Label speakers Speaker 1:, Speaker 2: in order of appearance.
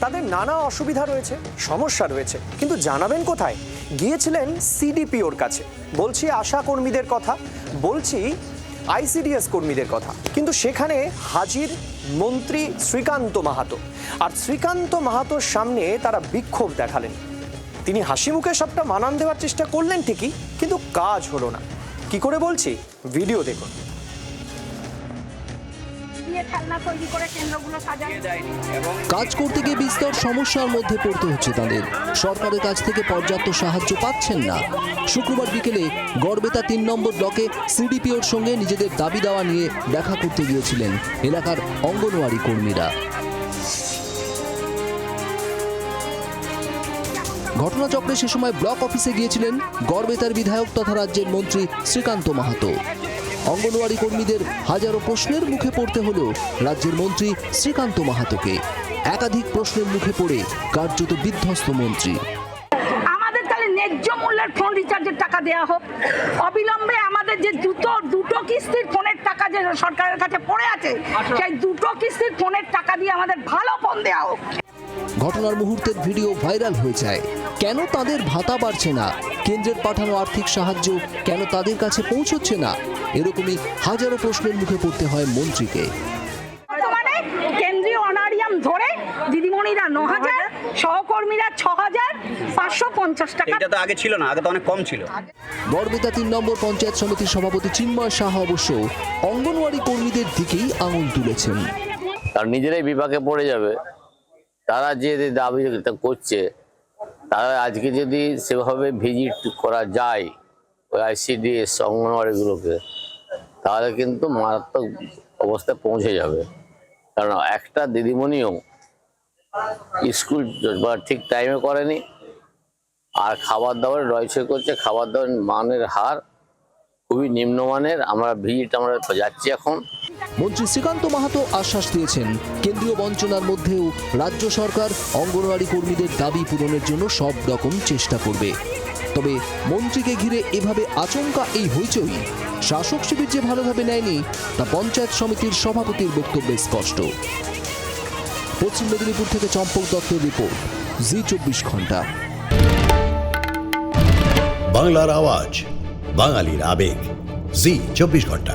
Speaker 1: তাদের নানা অসুবিধা রয়েছে, সমস্যা রয়েছে। কিন্তু জানাবেন কোথায়? গিয়েছিলেন সিডিপিওর কাছে। বলছি আশা কর্মীদের কথা, বলছি আইসিডিএস কর্মীদের কথা। কিন্তু সেখানে হাজির মন্ত্রী শ্রীকান্ত মাহাতো। আর শ্রীকান্ত মাহাতোর সামনে তারা বিক্ষোভ দেখালেন। তিনি হাসি মুখে সবটা মানান দেওয়ার চেষ্টা করলেন ঠিকই, কিন্তু কাজ হলো না। কি করে বলছি? ভিডিও দেখুন।
Speaker 2: কাজ করতে গিয়ে বিস্তর সমস্যার মধ্যে পড়তে হচ্ছে তাদের। সরকারের কাছ থেকে পর্যাপ্ত সাহায্য পাচ্ছেন না। শুক্রবার বিকেলে গড়বেতা তিন নম্বর ব্লকে সিডিপিওর সঙ্গে নিজেদের দাবি দেওয়া নিয়ে দেখা করতে গিয়েছিলেন এলাকার অঙ্গনওয়াড়ি কর্মীরা। ঘটনাচক্রে সে সময় ব্লক অফিসে গিয়েছিলেন গড়বেতার বিধায়ক তথা রাজ্যের মন্ত্রী শ্রীকান্ত মাহাতো। অঙ্গনওয়াড়ি কর্মীদের হাজারো প্রশ্নের মুখে পড়তে হলো রাজ্যের মন্ত্রী শ্রীকান্ত মাহাতোকে একাধিক প্রশ্নের মুখে পড়ে কার্যত বিধ্বস্ত মন্ত্রী।
Speaker 3: আমাদের তাহলে ন্যায্য মূল্যের ফোন রিচার্জের টাকা দেওয়া হোক। অবিলম্বে আমাদের যে দুটো দুটো কিস্তির ফোনের টাকা যে সরকারের কাছে পড়ে আছে, সেই দুটো কিস্তির ফোনের টাকা দিয়ে আমাদের ভালো ফোন দেওয়া হোক।
Speaker 2: ঘটনার মুহূর্তের ভিডিও ভাইরাল হয়ে যায়। কেন তাদের ভাতা বাড়ছে না? কেন্দ্রের পাঠানো আর্থিক সাহায্য কেন তাদের কাছে পৌঁছচ্ছে না? এরকমই হাজারো প্রশ্নের মুখে পড়তে হয় মন্ত্রীকে।
Speaker 3: কেন্দ্রীয় অনারিয়াম ধরে দিদিমণিরা ন হাজার সহকর্মীরা ছ হাজার পাঁচশো পঞ্চাশ টাকা।
Speaker 4: এটা তো আগে ছিল না আগে তো অনেক কম ছিল।
Speaker 2: বরবেতা তিন নম্বর পঞ্চায়েত সমিতির সভাপতি চিন্ময় সাহা অবশ্য অঙ্গনওয়াড়ি কর্মীদের দিকেই আঙুল তুলেছেন।
Speaker 5: তার নিজেরাই বিভাগে পড়ে যাবে। তারা যে দাবি করছে, তারা আজকে যদি সেভাবে ভিজিট করা যায় ওই আইসিডিএস অঙ্গনওয়াড়িগুলোকে তাহলে কিন্তু মারাত্মক অবস্থায় পৌঁছে যাবে। কারণ একটা দিদিমণিও স্কুল বা ঠিক টাইমে করেনি, আর খাবার দাবার রয়েছে করছে, খাবার দাবার মানের হার খুবই নিম্নমানের, আমরা ভিজিট আমরা যাচ্ছি এখন।
Speaker 2: মন্ত্রী শ্রীকান্ত মাহাতো আশ্বাস দিয়েছেন, কেন্দ্রীয় বঞ্চনার মধ্যেও রাজ্য সরকার অঙ্গনওয়াড়ি কর্মীদের দাবি পূরণের জন্য সব রকম চেষ্টা করবে। তবে মন্ত্রীকে ঘিরে এভাবে আচমকা এই হইচই, শাসক শিবির যে ভালোভাবে নেয়নি, তা পঞ্চায়েত সমিতির সভাপতির বক্তব্যে স্পষ্ট। পশ্চিম মেদিনীপুর থেকে চম্পক দত্তের রিপোর্ট, জি চব্বিশ ঘণ্টা।
Speaker 6: বাংলার আওয়াজ, বাঙালির আবেগ, জি চব্বিশ ঘণ্টা।